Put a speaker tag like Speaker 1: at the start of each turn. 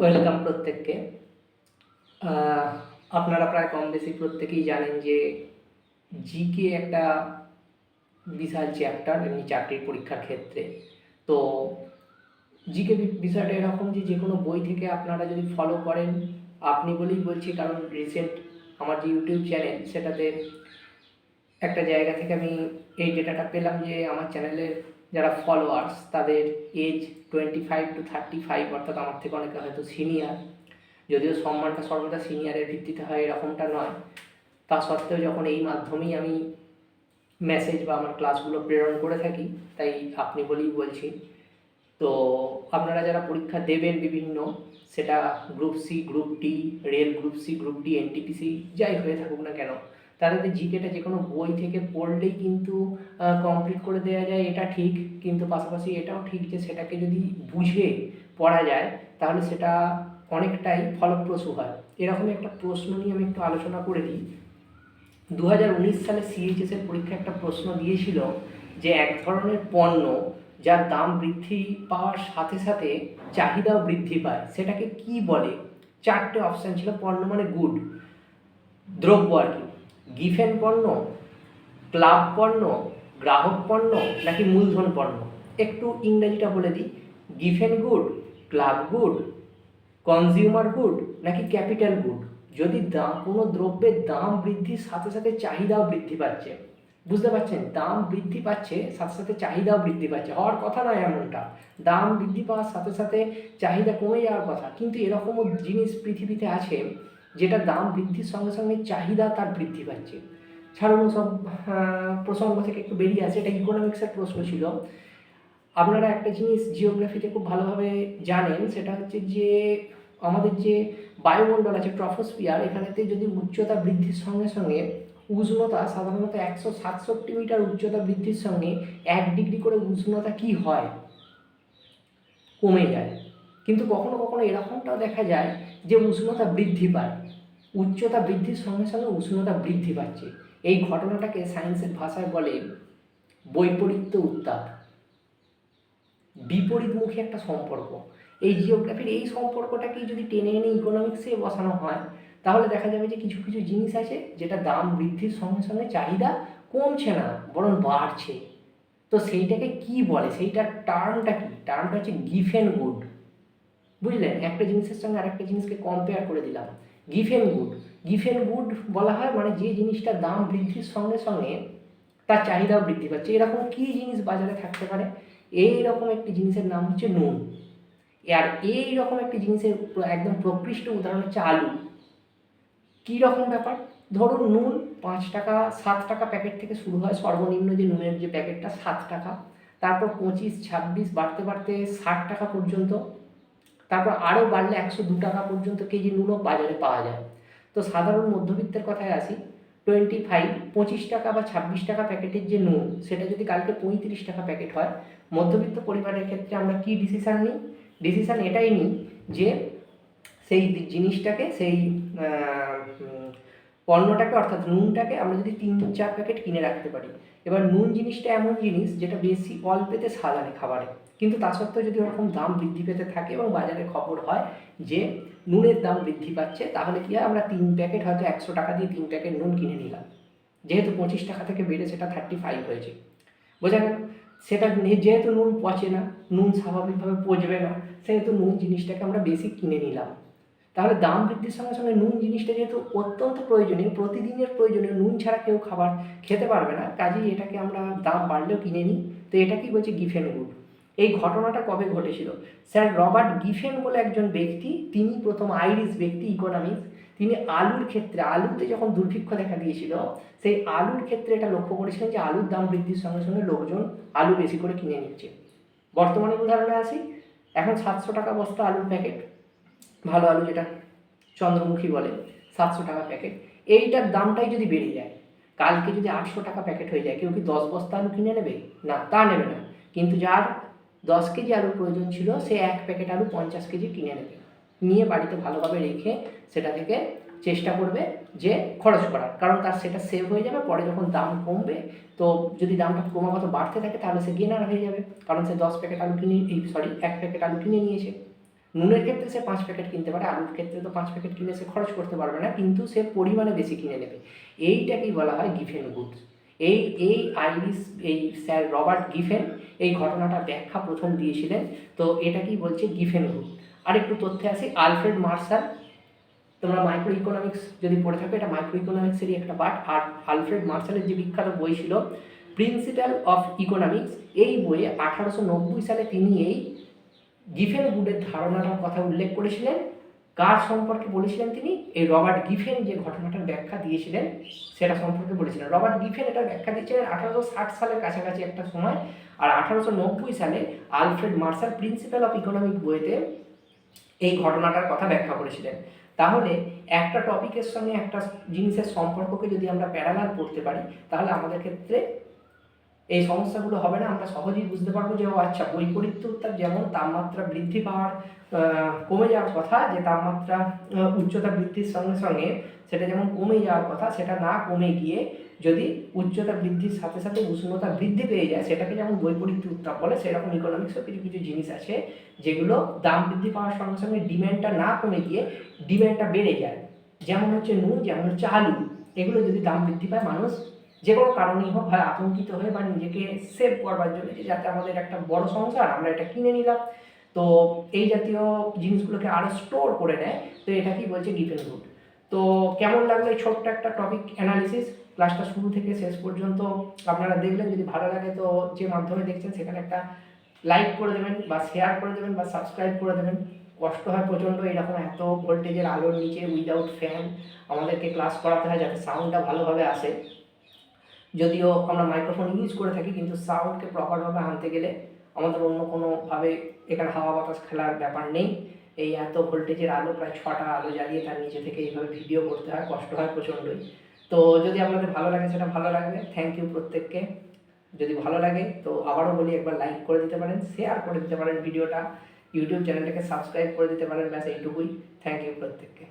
Speaker 1: Welcome প্রত্যেককে। আপনারা প্রায় কম বেশি প্রত্যেকেই জানেন যে জিকে একটা বিশাল চ্যাপ্টার এমনি চাকরির পরীক্ষার ক্ষেত্রে। তো জিকে বিষয়টা এরকম যে যে কোনো বই থেকে আপনারা যদি ফলো করেন, আপনি বলেই বলছি, কারণ রিসেন্ট আমার যে ইউটিউব চ্যানেল সেটাতে একটা জায়গা থেকে আমি এই ডেটাটা পেলাম যে আমার চ্যানেলের যারা ফলোয়ার্স তাদের age twenty five to thirty five অর্থাৎ আমার থেকে অনেকে হয়তো সিনিয়র যদিও সম্মানটা সর্বদা সিনিয়রের ভিত্তিতে হয়, এরকমটা নয়। তা সত্ত্বেও যখন এই মাধ্যমেই আমি মেসেজ বা আমার ক্লাসগুলো প্রেরণ করে থাকি, তাই আপনি বলেই বলছি। তো আপনারা যারা পরীক্ষা দেবেন বিভিন্ন, সেটা group C group D rail group C group D NTPC যাই হয়ে থাকুক না কেন তাদের জিকেটা যে কোনো বই থেকে পড়লেই কিন্তু কমপ্লিট করে দেওয়া যায়, এটা ঠিক। কিন্তু পাশাপাশি এটাও ঠিক যে সেটাকে যদি বুঝে পড়া যায়, তাহলে সেটা অনেকটাই ফলপ্রসূ হয়। এরকমই একটা প্রশ্ন নিয়ে আমি একটু আলোচনা করে দিই। দু হাজার উনিশ সালে সিএইচএস এর পরীক্ষা একটা প্রশ্ন দিয়েছিল যে এক ধরনের পণ্য যার দাম বৃদ্ধি পাওয়ার সাথে সাথে চাহিদাও বৃদ্ধি পায়। সেটাকে কি বলে? চারটে অপশান ছিল, পণ্য মানে গুড দ্রব্য আর কি। গিফেন পণ্য, ক্লাব পণ্য, গ্রাহক পণ্য নাকি মূলধন পণ্য? একটু ইংরেজিটা বলে দিই। Giffen good, club good, consumer good নাকি ক্যাপিটাল গুড? যদি দাম কোনো দ্রব্যের দাম বৃদ্ধির সাথে সাথে চাহিদাও বৃদ্ধি পাচ্ছে। বুঝতে পারছেন? দাম বৃদ্ধি পাচ্ছে, সাথে সাথে চাহিদাও বৃদ্ধি পাচ্ছে। হওয়ার কথা নয় এমনটা। দাম বৃদ্ধি পাওয়ার সাথে সাথে চাহিদা কমে যাওয়ার কথা। কিন্তু এরকমও জিনিস পৃথিবীতে আছে যেটা দাম বৃদ্ধির সঙ্গে সঙ্গে চাহিদা তার বৃদ্ধি পাচ্ছে। ছাড়ুন সব প্রসঙ্গ থেকে একটু বেরিয়ে আসে, এটা ইকোনমিক্সের প্রশ্ন ছিল। আপনারা একটা জিনিস জিওগ্রাফিতে খুব ভালোভাবে জানেন, সেটা হচ্ছে যে আমাদের যে বায়ুমণ্ডল আছে ট্রফোস্ফিয়ার এখানেতে যদি উচ্চতা বৃদ্ধির সঙ্গে সঙ্গে উষ্ণতা সাধারণত একশো সাতষট্টি মিটার উচ্চতা বৃদ্ধির সঙ্গে এক ডিগ্রি করে উষ্ণতা কি হয়? কমে যায়। কিন্তু কখনো কখনো এরকমটাও দেখা যায় যে উষ্ণতা বৃদ্ধি পায়। উচ্চতা বৃদ্ধির সঙ্গে সঙ্গে উষ্ণতা বৃদ্ধি পাচ্ছে। এই ঘটনাটাকে সায়েন্সের ভাষায় বলে বৈপরীত্য উত্তাপ। বিপরীতমুখী একটা সম্পর্ক। এই জিওগ্রাফির এই সম্পর্কটাকেই যদি টেনে এনে ইকোনমিক্সে বসানো হয়, তাহলে দেখা যাবে যে কিছু কিছু জিনিস আছে যেটা দাম বৃদ্ধির সঙ্গে সঙ্গে চাহিদা কমছে না, বরং বাড়ছে। তো সেইটাকে কি বলে? সেইটার টার্মটা কি? টার্মটা হচ্ছে গিফেন গুড। বুঝলেন? একটা জিনিসের সঙ্গে আরেকটা জিনিসকে কম্পেয়ার করে দিলাম। গিফেন গুড গিফেন গুড বলা হয় মানে যে জিনিসটার দাম বৃদ্ধির সঙ্গে সঙ্গে তার চাহিদাও বৃদ্ধি পাচ্ছে। এরকম কি জিনিস বাজারে থাকতে পারে? এই রকম একটি জিনিসের নাম হচ্ছে নুন। আর এই রকম একটি জিনিসের একদম প্রকৃষ্ট উদাহরণ হচ্ছে আলু। কী রকম ব্যাপার? ধরুন নুন পাঁচ টাকা, সাত টাকা প্যাকেট থেকে শুরু হয়। সর্বনিম্ন যে নুনের যে প্যাকেটটা, সাত টাকা। তারপর পঁচিশ, ছাব্বিশ, বাড়তে বাড়তে ষাট টাকা পর্যন্ত। তারপর আরও বাড়লে একশো দু টাকা পর্যন্ত কেজি নুনও বাজারে পাওয়া যায়। তো সাধারণ মধ্যবিত্তের কথায় আসি টোয়েন্টি ফাইভ পঁচিশ টাকা বা ছাব্বিশ টাকা প্যাকেটের যে নুন, সেটা যদি কালকে পঁয়ত্রিশ টাকা প্যাকেট হয়, মধ্যবিত্ত পরিবারের ক্ষেত্রে আমরা কি ডিসিশান নিই? ডিসিশান এটাই নিই যে সেই জিনিসটাকে সেই পণ্যটাকে অর্থাৎ নুনটাকে আমরা যদি তিন চার প্যাকেট কিনে রাখতে পারি। এবার নুন জিনিসটা এমন জিনিস যেটা বেশি অল্পেতে স্বাদ আনে খাবারে। কিন্তু তা সত্ত্বেও যদি ওরকম দাম বৃদ্ধি পেতে থাকে এবং বাজারে খবর হয় যে নুনের দাম বৃদ্ধি পাচ্ছে, তাহলে কি হয়? আমরা তিন প্যাকেট হয়তো একশো টাকা দিয়ে তিন প্যাকেট নুন কিনে নিলাম। যেহেতু পঁচিশ টাকা থেকে বেড়ে সেটা থার্টি ফাইভ হয়েছে। বোঝা গেল? সেটা যেহেতু নুন পচে না, নুন স্বাভাবিকভাবে পচবে না, সেহেতু নুন জিনিসটাকে আমরা বেশি কিনে নিলাম। তাহলে দাম বৃদ্ধির সঙ্গে সঙ্গে নুন জিনিসটা যেহেতু অত্যন্ত প্রয়োজনীয়, প্রতিদিনের প্রয়োজনীয় নুন ছাড়া কেউ খাবার খেতে পারবে না, কাজেই এটাকে আমরা দাম বাড়লেও কিনে নিই। তো এটাকেই বলছে গিফেন গুড। এই ঘটনাটা কবে ঘটেছিল? স্যার রবার্ট গিফেন বলে একজন ব্যক্তি, তিনি প্রথম আইরিশ ব্যক্তি, ইকোনমিক্স। তিনি আলুর ক্ষেত্রে, আলুতে যখন দুর্ভিক্ষ দেখা দিয়েছিল, সেই আলুর ক্ষেত্রে এটা লক্ষ্য করেছিলেন যে আলুর দাম বৃদ্ধির সঙ্গে সঙ্গে লোকজন আলু বেশি করে কিনে নিচ্ছে। বর্তমানে উদাহরণে আসি, এখন সাতশো টাকা বস্তা আলুর প্যাকেট। ভালো আলু যেটা চন্দ্রমুখী বলে, সাতশো টাকা প্যাকেট এইটার দামটাই যদি বেড়ে যায়, কালকে যদি আটশো টাকা প্যাকেট হয়ে যায়, কেউ কি দশ বস্তা আলু কিনে নেবে? না, তা নেবে না। কিন্তু যার দশ কেজি আলুর প্রয়োজন ছিল, সে এক প্যাকেট আলু পঞ্চাশ কেজি কিনে নেবে। নিয়ে বাড়িতে ভালোভাবে রেখে সেটা থেকে চেষ্টা করবে যে খরচ করার। কারণ তার সেটা সেভ হয়ে যাবে, পরে যখন দাম কমবে, তো যদি দামটা ক্রমাগত বাড়তে থাকে, তাহলে সে গেনার হয়ে যাবে। কারণ সে দশ প্যাকেট আলু কিনে, এই সরি এক প্যাকেট আলু কিনে নিয়েছে। নুনের ক্ষেত্রে সে পাঁচ প্যাকেট কিনতে পারে, আলুর ক্ষেত্রে তো পাঁচ প্যাকেট কিনে সে খরচ করতে পারবে না, কিন্তু সে পরিমাণে বেশি কিনে নেবে। এইটাকেই বলা হয় গিফেন গুডস। এই এই আইরিস, এই স্যার রবার্ট গিফেন এই ঘটনাটা ব্যাখ্যা প্রথম দিয়েছিলেন, তো এটাকেই বলছে গিফেন গুড। আর একটু তথ্যে আসি, আলফ্রেড মার্শাল তোমরা মাইক্রো ইকোনমিক্স যদি পড়ে থাকো, এটা মাইক্রো ইকোনমিক্সেরই একটা পার্ট আর আলফ্রেড মার্শালের যে বিখ্যাত বই ছিল প্রিন্সিপাল অফ ইকোনমিক্স এই বইয়ে আঠারোশো নব্বই সালে তিনি এই গিফেন গুডের ধারণাটার কথা উল্লেখ করেছিলেন। কার সম্পর্কে বলেছিলেন তিনি? এই রবার্ট গিফেন যে ঘটনাটার ব্যাখ্যা দিয়েছিলেন, সেটা সম্পর্কে বলেছিলেন। রবার্ট গিফেন এটার ব্যাখ্যা দিয়েছিলেন আঠারোশো ষাট সালের কাছাকাছি একটা সময়। আর আঠারোশো নব্বই সালে Alfred Marshall principal of economic বইতে এই ঘটনাটার কথা ব্যাখ্যা করেছিলেন। তাহলে একটা টপিকের সঙ্গে একটা জিনিসের সম্পর্ককে যদি আমরা প্যারালাল পড়তে পারি, তাহলে আমাদের ক্ষেত্রে এই সমস্যাগুলো হবে না, আমরা সহজেই বুঝতে পারব যে, ও আচ্ছা বৈপরীত্য উত্তাপ যেমন তাপমাত্রা বৃদ্ধি পাওয়ার কমে যাওয়ার কথা, যে তাপমাত্রা উচ্চতা বৃদ্ধির সঙ্গে সঙ্গে সেটা যেমন কমে যাওয়ার কথা, সেটা না কমে গিয়ে যদি উচ্চতা বৃদ্ধির সাথে সাথে উষ্ণতা বৃদ্ধি পেয়ে যায়, সেটাকে যেমন বৈপরীত্য উত্তাপ বলে, সেরকম ইকোনমিক্সও কিছু কিছু জিনিস আছে, যেগুলো দাম বৃদ্ধি পাওয়ার সঙ্গে সঙ্গে ডিম্যান্ডটা না কমে গিয়ে ডিম্যান্ডটা বেড়ে যায়। যেমন হচ্ছে নুন, যেমন হচ্ছে আলু, এগুলো যদি দাম বৃদ্ধি পায়, মানুষ যে কোনো কারণেই হোক হয় আতঙ্কিত হয়ে বা নিজেকে সেভ করবার জন্য যে যাতে আমাদের একটা বড় সংসার, আমরা এটা কিনে নিলাম। তো এই জাতীয় জিনিসগুলোকে আরও স্টোর করে নেয়। তো এটাকেই বলছে গিফেন গুড তো কেমন লাগল এই ছোট্ট একটা টপিক অ্যানালিসিস ক্লাসটা শুরু থেকে শেষ পর্যন্ত আপনারা দেখলেন, যদি ভালো লাগে তো যে মাধ্যমে দেখছেন, সেখানে একটা লাইক করে দেবেন বা শেয়ার করে দেবেন বা সাবস্ক্রাইব করে দেবেন। কষ্ট হয় প্রচণ্ড, এরকম এত ভোল্টেজের আলোর নিচে উইদাউট ফ্যান আমাদেরকে ক্লাস করাতে হয় যাতে সাউন্ডটা ভালোভাবে আসে। যদিও আমরা মাইক্রোফোন ইউজ করে থাকি, কিন্তু সাউন্ডকে প্রপারভাবে আনতে গেলে আমাদের অন্য কোনোভাবে এখানে হাওয়া বাতাস খেলার ব্যাপার নেই। এই এত ভোল্টেজের আলো প্রায় ছটা আলো জ্বালিয়ে তার নিচে থেকে এইভাবে ভিডিও করতে হয়, কষ্ট হয় প্রচণ্ডই। তো যদি আপনাদের ভালো লাগে, সেটা ভালো লাগবে। থ্যাংক ইউ প্রত্যেককে। যদি ভালো লাগে, তো আবারও বলি, একবার লাইক করে দিতে পারেন শেয়ার করে দিতে পারেন ভিডিওটা ইউটিউব চ্যানেলটাকে সাবস্ক্রাইব করে দিতে পারেন, ব্যাস এইটুকুই। থ্যাংক ইউ প্রত্যেককে।